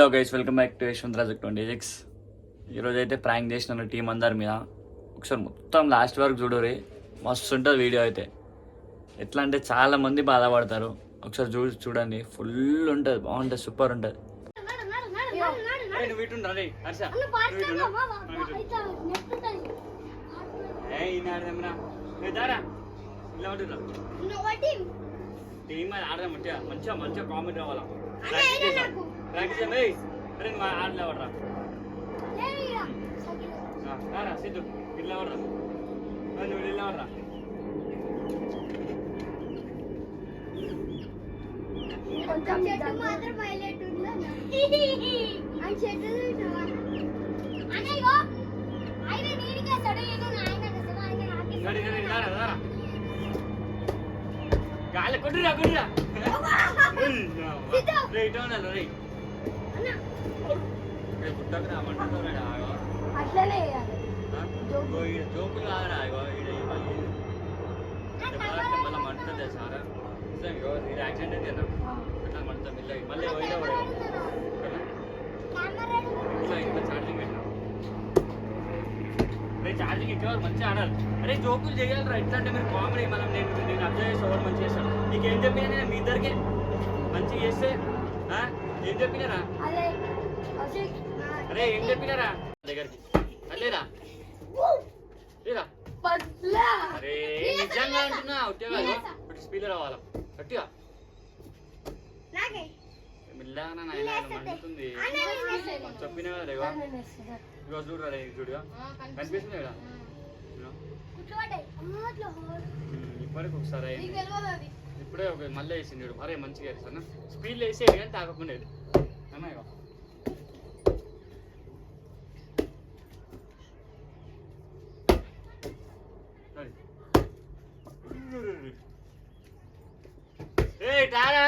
Hello guys welcome back to Yashwantharaju twenty six ఈరోజు అయితే prank చేసిన టీం అందరి మీద. ఒకసారి మొత్తం లాస్ట్ వరకు చూడరి. మస్తు ఉంటుంది వీడియో అయితే. ఎట్లా అంటే చాలా మంది బాధపడతారు. ఒకసారి చూ చూడండి ఫుల్ ఉంటుంది బాగుంటుంది సూపర్ ఉంటుంది. ఇలా ఉంటుందా టీమ్ అది ఆడదాం మంచిగా మంచిగా మంచిగా కామెంట్ రావాలా? ప్రాక్టీస్ అరే నువ్వు ఆడలే వాడరా రారా సిద్ధు. ఇట్లా వాడరా నువ్వు ఇలా వాడరా చెట్టు మాత్రం హైలైట్ ఉందా? కొట్టురా కొట్టురా రే ఇటు ఉండాలి రే అన్న రే పుట్టకు రా మంటున్నారా అట్లనే చేయాలి జోకులు కాదురా ఇగో ఈడ ఇవ్వాలి మళ్ళీ మంటుంది సారా ఇగో ఇది యాక్సిడెంట్ అయితే అట్లా మంట మళ్ళీ మళ్ళీ పోయినా కూడా కెమెరా ఇట్లా ఇంట్లో ఛార్జింగ్ పెట్టినా రే ఛార్జింగ్ ఎక్కేవారు మంచిగా ఆడాలి. అరే జోకులు చేయాలిరా ఎట్లా అంటే మీరు కామెడీ మనం నేను నేను అబ్జర్వ్ చేసి ఎవరు మంచిగా చేస్తాను నీకు ఏం చెప్పినా నేను మీ ఇద్దరికి మంచిగా చేస్తే? ఏం చెప్పినారా? అరే ఏం చెప్పినారా? దగ్గరికి. అలేరా లేరా పట్లా. అరే నిజంగా అంటున్నా ఉట్టిగా ఇటు స్పీకర్ అవ్వాలా గట్టిగా. నాయన మండుతుంది. చెప్పినా ఇగో చూడరా చూడుగా. కనిపిస్తుంది. కదా? ఇప్పటికి ఒకసారి ఇప్పుడే ఒక మళ్ళీ వేసింది చూడు. అరే మంచిగా వేస్తాను. స్పీడ్ వేసి కానీ తాగకుండా వేయదు. అన్నా ఇగో రెడీ. ఏయ్ టారా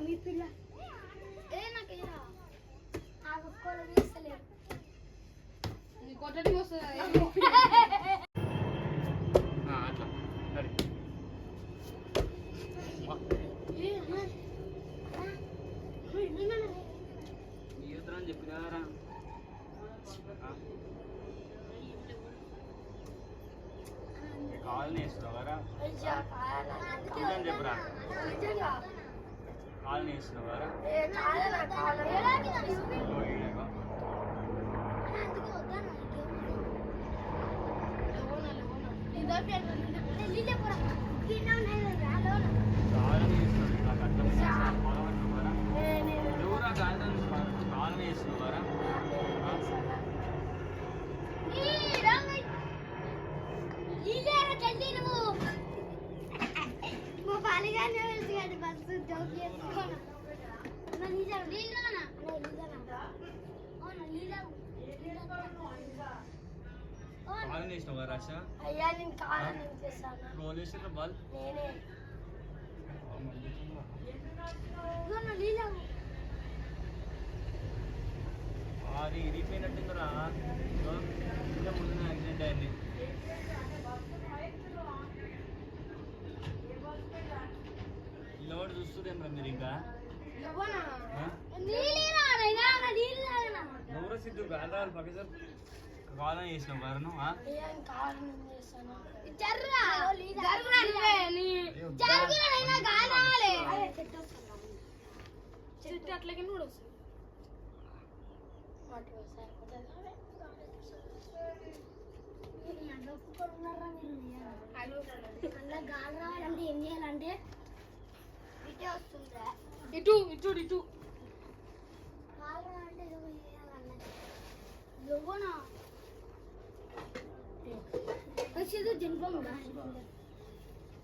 మీ పిల్ల ఏ నాకేరా ఆ కుక్కలు తీస్తలేరు కొట్టడానికి వస్తుంది ఆ, అట్లా రెడీ. ఏ అన్న అన్న నీ ఎదురు అని చెప్పినారా ఆ? కాలనీ వేస్తున్నావారా నిజం చెప్పురా నిజంగా కాలనీ వేస్తున్నావారా ఏ కాదనా కాదనా ఇగో ఈడగో. కాలనీ వేస్తున్నాడు నాకు అర్థం కాదు. పొలవట్టుకోరా? ఎవరా కాలనీ వేస్తున్నావు? కాలనీ వేసినావా రాశ? అయ్యా నేను కాదని చేస్తాను గోల్ వేసిన బాల్? నేనే. అది ఇరిగిపోయినట్టుందిరా ముందు యాక్సిడెంట్ అయింది. ఇలా వాడు చూస్తుందేమ్రా మీరు ఇంకా? ఎవరో సిద్ధు గాలి కాలం చేసినావు చెట్టు అట్లాగే కూడా గాలి రావాలంటే ఏం చేయాలంటే ఇటే వస్తుందా ఇటు. ఇటు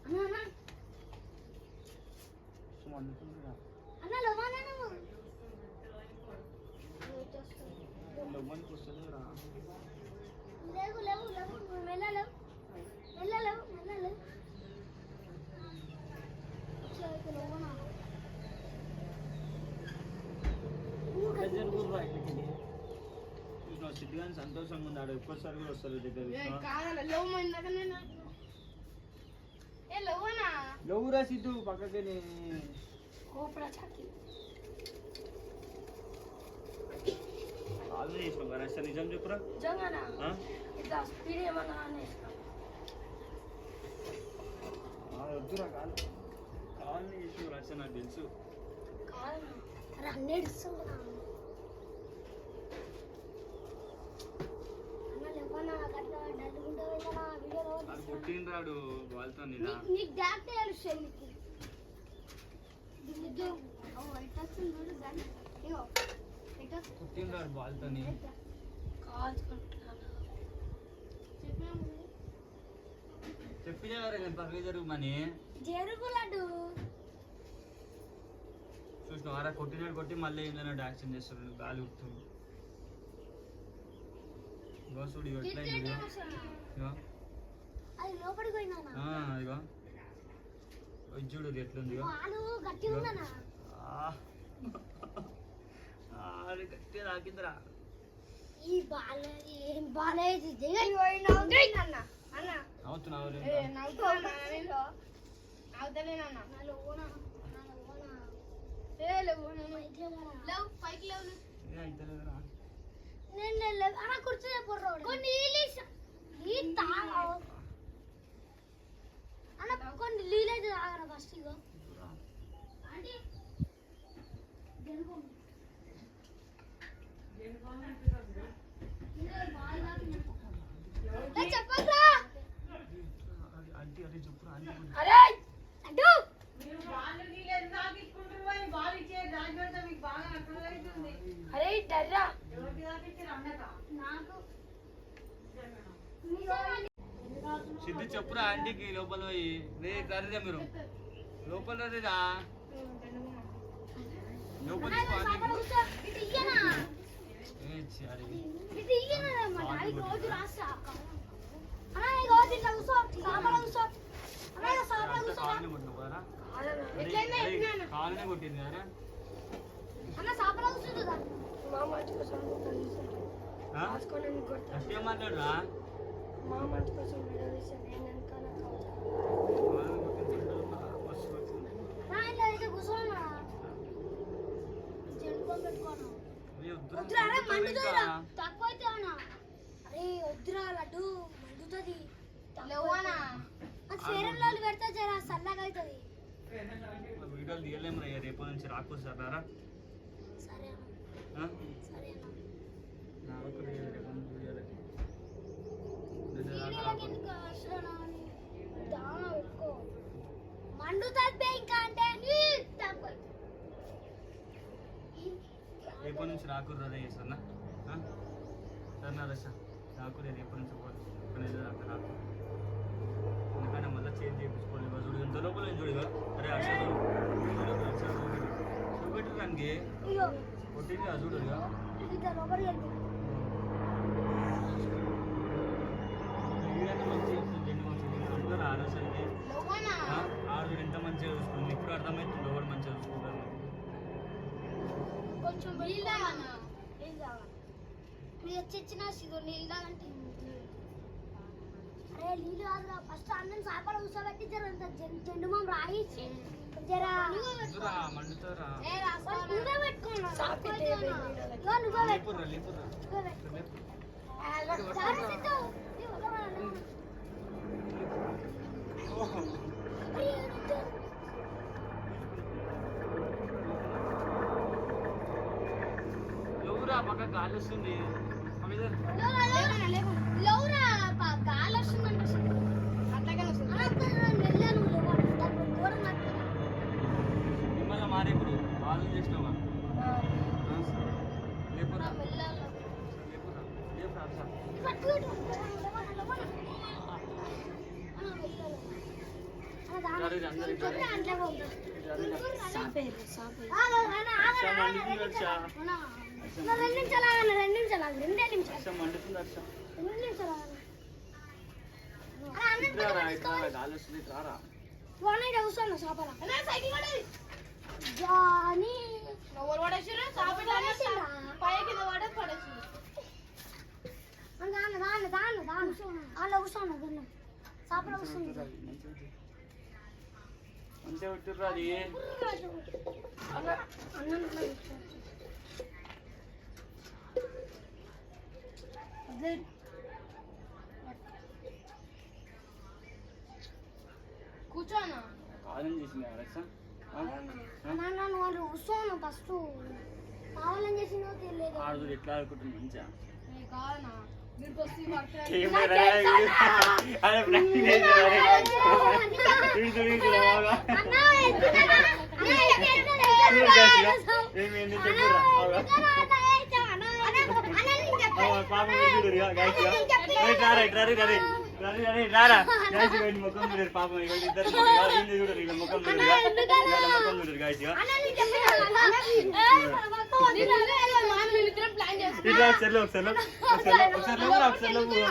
అన్న అన్న అన్న లవ్వానా నువ్వు? లేవు లేవు లేవు. వెళ్ళలేవు. వెళ్ళలేవు వెళ్ళలేవు లవ్వనా సిద్ధు కానీ సంతోషంగా ఉన్నాడు. ఒక్కోసారి కూడా వస్తారు దగ్గర కాదಲ್ಲ లవ్ ఇందాక నేను ఏ లవ్వనా ఎవరా సిద్ధు పక్కకి కాల్ చేసినావు రష్ట నిజం చెప్పురా? వద్దురా కాల్. కాల్ చేసినావు రష్ట నాకు తెలుసు కాదు హండ్రెడ్ ఇస్తున్నా అన్న లేవన్నా గట్లా డల్లుకుంటావు కదా వీడియోలో అది కొట్టిన రాడు వాళ్ళతో నీకు? నీకు డాక్ట్ తెలుస్తుంది రాడు వాళ్ళతో జరుగు లడ్డు. కొట్టినాడు కొట్టి మళ్ళీ ఏంటన్నా యాక్షన్ చేస్తాడు గాలి ఉడుతుంది ఇగో చూడు ఇగో ఎట్లా అయింది ఇగో. ఇగో? అది లోపలికి పోయినా ఇగో. చూడు ఎట్లుంది గట్టిగా తాకిందిరా. ఈ బాల ఏం బాలేదు అన్న. అన్న. అవుతున్నావు ఏ నవ్వుతున్నా నేను నవ్వుతలేనన్న ఏ లేవు. లేవు పైకి లేవు నువ్వు. నేను అలా కూర్చొని పొర్రోడు కొన్ని నీళ్ళు అన్న కొన్ని అయితే తాగరా ఫస్ట్ ఇగో. ఆంటీ కూడా. అరే! డర్రా! సిద్ధు చెప్పురా ఆంటీకి లోపల పోయి. రే కర్రీరా మీరు. లోపల రేరా లోపల కాలుని కొట్టింది? అన్న సాపల కూర్చుంటుందా? మా మంచి కోసం మా మంచి కోసం వీడియో నేను వెనకాల అరే, వద్దురా, లడ్డు మండుతుంది లేవనా? శరీరంలో పెడితే జర అవుతుంది. వీడియోలు తీయలేము రా రేపు నుంచి రాకూడదు సార్ రారా సరే మండుతుంది బే ఇంకా అంటే రేపటి నుంచి రాకూడదు అదే చేస్తున్నా. సరేనా రష రాకూడదు రేపటి నుంచి పోదు. అనేది అక్కడ రాకు ఎందుకంటే మళ్ళీ చేంజ్ చేయించుకోవాలి చూడు ఎంత లోపల చూడు. అరే అర్ష చూడు. కొట్టింది కదా చూడు అందరూ ఎంత మంచిగా చూసుకుంది. ఇప్పుడు అర్థమవుతుంది ఎవరు మంచిగా చూసుకుంటారు. కొంచెం మీరు వచ్చి ఇచ్చిన ఇదో నీళ్ళు తాగంటే అరే నీళ్ళు కాదురా ఫస్ట్ అన్నం సాపడ కూర్చోబెట్టి జర జెండు మామ రాయిచ్చి ఎవరా పక్క గాలి వస్తుంది పక్క జరు. లేవరా, లేవరా. లేవరా, పా- గాలి వస్తుందంట అసలు. అట్లాగే వస్తుంది అలా అంతా నేను వెళ్ళాను, లేవరా. దానికి దూరం నడుపుతున్నా. మిమ్మల్ని మారే ఇప్పుడు వాళ్ళు చేసినావా లేపురా నా వెళ్ళాలి. లేపురా లేపురా అర్ష. పట్టు పెట్టు. లేవరా, లేవరా, లేవరా. అన్న, వెళ్ళాలి. అన్న, దాని- సరే, అందరూ ఇట్లా. చెప్పి దాంట్లో పోండి. సాపేరు సాపేరు ఆగు, అన్న, ఆగు, అర్ష ఆగు, మండుతుంది రెండు అర్ష. నిమిషాలు. అన్న, అన్న, రెండు నిమిషాలు ఆగన్న, రెండు నిమిషాలు ఆగు, రెండే నిమిషాలు అర్ష మండుతుంది అర్ష రెండు నిమిషాలు ఆగన్న. అన్న, అన్నం ఇట్లా రా పెట్టమని ఇట్లా రా, తీసుకోవాలి. గాలి వస్తుంది ఇట్లా రా వాన ఇక్కడ కూర్చోను సోఫాలో. అన్నా సైకిల్ పడేది జానీ. ఎవరు పడేసిరా సాపేరు పడేసిందా? పై కింద పడేది పడేసింది అన్న, దాన్ని, దాన్ని, దాన్ని, కూర్చోను, దాన్ని. సోఫాలో కూర్చోను. మంచిగా పెట్టిర్రు అది? కూర్చోనా? కాలం చేసింది అలెక్సా? అన్న వాళ్ళు కూర్చోను ఫస్ట్. కావాలని చేసినో తెలియదు. ఎట్లా ఆడుకుంటుంది మంచిగా? కాదనా మీరు వస్తే వర్క్ కెమెరా అరే ప్రాక్టీస్ చేసారు వీడు చూడు, వీడు చూడు, బాగా. చూడు guys, ఇక. ఏమి ఏంది చెప్పురా బాగా. బాగా, పాపం వీడు చూడు, ఇక, guys, ఇక. రేయ్, రారా, ఇటు రారా, ఇటు రారా. రారా, రారా, ఇటు రారా. Guys, ఇక వీడి ముఖం చూడరు పాపం ఇక ఇద్దరు చూడు, ఇక వీళ్ళు చూడరు, వీళ్ళ ముఖం చూడరు, ఇక. వీళ్ళ ముఖం చూడరు, guys, ఇక. ప్లాన్ చేస్తాం ఇటు రా, ఒకసారి ఒకసారి. ఒకసారి ఒకసారి ఒకసారి.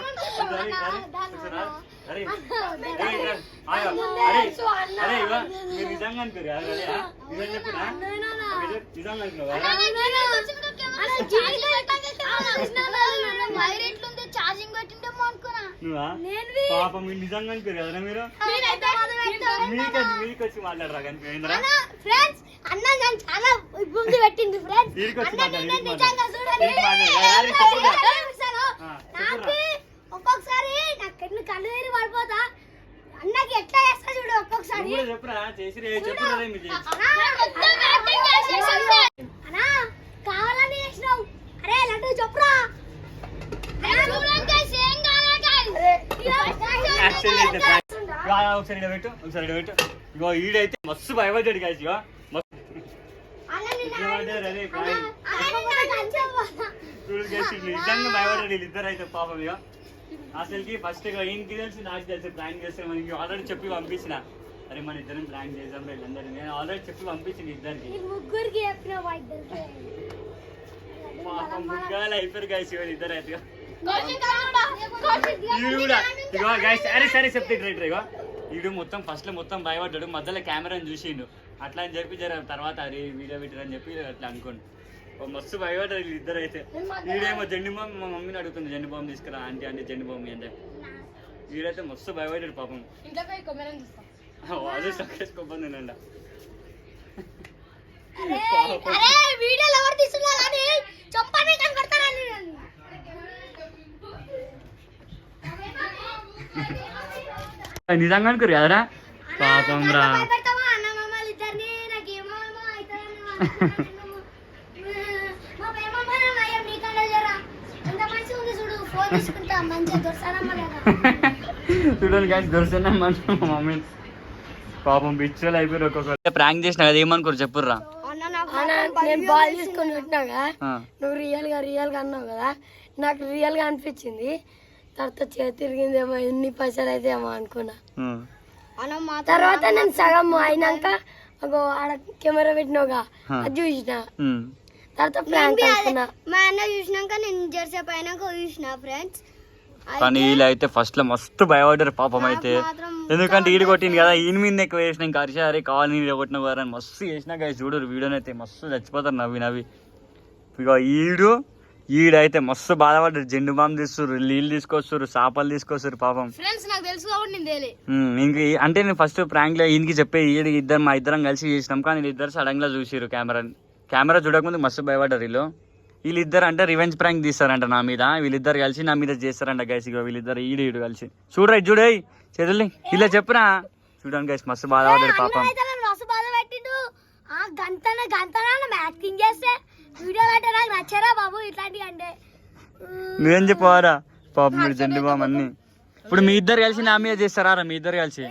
అరే, అరే, మీరు నిజంగా అనుకోరు? నిజం చెప్పురా? మీరు నిజంగా అనుకున్నావా? వైర్ ఎట్లుంది ఛార్జింగ్ పెట్టిండేమో అనుకున్నా నువ్వా. పాపం మీరు నిజంగా అనుకోరు కదా మీరు? మీకు మీకు వచ్చి మాట్లాడరా ఫ్రెండ్స్ అన్న నేను చాలా ఇబ్బంది పెట్టింది ఫ్రెండ్స్. ఒక్కొక్కసారి కళ్ళు పడిపోతా. అన్నకి ఎట్లా చేస్తా చూడు ఒక్కొక్కసారి. చెప్పురా చేసి? చెప్పురా మీరు. అన్నా కావాలని చేసినావు. అరే లడ్డు చెప్పురా. అయితే ఒకసారి ఈడ పెట్టు ఒకసారి ఈడ పెట్టు. ఇగో ఈడైతే మస్తు భయపడ్డాడు కాదు ఇగో. నిజంగా భయపడ్డారు వీళ్ళిద్దరు అయితే పాపం ఇక అసలుకి ఫస్ట్ ఈయనకి తెలుసు నాకు తెలుసు ప్రాంక్ చేస్తే మనకి ఆల్రెడీ చెప్పి పంపించిన. అరే మన ఇద్దరం ప్రాంక్ చేద్దాం వీళ్ళందరూ నేను ఆల్రెడీ చెప్పి పంపించిన ఇద్దరికి. ముగ్గురికి అయిపోయారు ఇవాళ ఇద్దరు అయితే వీడు కూడా ఇగో గైస్ సరే సరే చెప్తే రైట్ ఇగో. వీడు మొత్తం ఫస్ట్లో మొత్తం భయపడ్డాడు. మధ్యలో కెమెరాని చూసిండు. అట్లా అని చెప్పి జర తర్వాత అరే వీడియో పెట్టారని చెప్పి అట్లా అనుకోండి. ఓ మస్తు భయపడ్డారు వీళ్ళు ఇద్దరు అయితే. వీడేమో జెండు బాంబు మా మమ్మీని అడుగుతుంది జెండు బాంబు తీసుకురా ఆంటీ అంటే జెండు బాంబు చెప్పి. వీడైతే మస్తు భయపడ్డాడు పాపం. అదే సక్సెస్ వీడియోలు ఎవరు తీస్తున్నా కానీ చంపని కనబడతారని నిజంగా అనుకోరు కదరా పాపం రా భయపెడతావా అన్న మమ్మల్ని ఇద్దరిని నాకేమో మా ప్రేమమ్మ నా భయం నీకంటే జరా ఎంత మంచిగా ఉంది చూడు ఫోన్ తీసుకుంటా మంచిగా దొరసానమ్మ కదా చూడండి గాయస్ దొరుకుతున్నాం మన మా మమ్మీ పాపం బిచ్చులు అయిపోయారు ఒక్కొక్కరు ప్రాంక్ చేసిన కదా ఏమనుకోరు చెప్పుర్రా నేను బాల్ తీసుకొని పెట్టినా కదా నువ్వు రియల్గా రియల్గా అన్నావు కదా నాకు రియల్గా అనిపించింది తర్వాత చేతి తిరిగిందేమో ఎన్ని పైసలు అయితే ఏమో అనుకున్నా తర్వాత నేను సగం అయినాక ఆడ కెమెరా పెట్టినావుగా అది చూసిన. తర్వాత ప్రాంక్ అనుకున్నా. మా అన్న చూసినాక నేను జెర్సేపు అయినాక చూసిన ఫ్రెండ్స్ కానీ వీళ్ళు అయితే ఫస్ట్లో మస్తు భయపడ్డారు పాపం అయితే. ఎందుకంటే ఈడు కొట్టింది కదా ఈయన మీద ఎక్కువ వేసిన ఇంకా అరిసా అరే కావాలి నేను కొట్టిన కదా అని మస్తు చేసినా గాయ చూడరు వీడియోని అయితే మస్తు చచ్చిపోతారు నవ్వి నవ్వి. ఇక ఈడు ఈడైతే మస్తు బాధపడ్డారు జెండు బాంబు తీస్తారు నీళ్ళు తీసుకొస్తారు చేపలు తీసుకొస్తారు పాపం. ఫ్రెండ్స్ నాకు తెలుసు కాబట్టి నేను తేలే ఉమ్, ఇంక అంటే నేను ఫస్ట్ ప్రాంక్లో ఈయనకి చెప్పే ఈడు ఇద్దరు మా ఇద్దరం కలిసి చేసినాం. కానీ వీళ్ళిద్దరు సడన్గా చూసిరు కెమెరా కెమెరా చూడకముందు మస్తు భయపడ్డారు వీళ్ళు. వీళ్ళిద్దరు అంటే రివెంజ్ ప్రాంక్ తీస్తారంట నా మీద. వీళ్ళిద్దరు కలిసి నా మీద చేస్తారంట గైస్ ఇగో వీళ్ళిద్దరు ఈడు ఈడు కలిసి. చూడరా చూడే చెదుల్ని ఇలా చెప్పురా. చూడండి గైస్ మస్తు బాధపడ్డాడు పాపం. గంతన గంతన యాక్టింగ్ చేస్తే వీడియో అంటే నాకు నచ్చరా బాబు ఇట్లాంటివి అంటే నువ్వేం చెప్పవారా? పాపం మీరు జెండు బామ్ అన్ని ఇప్పుడు మీ ఇద్దరు కలిసి నా మీద చేస్తారా మీ ఇద్దరు కలిసి.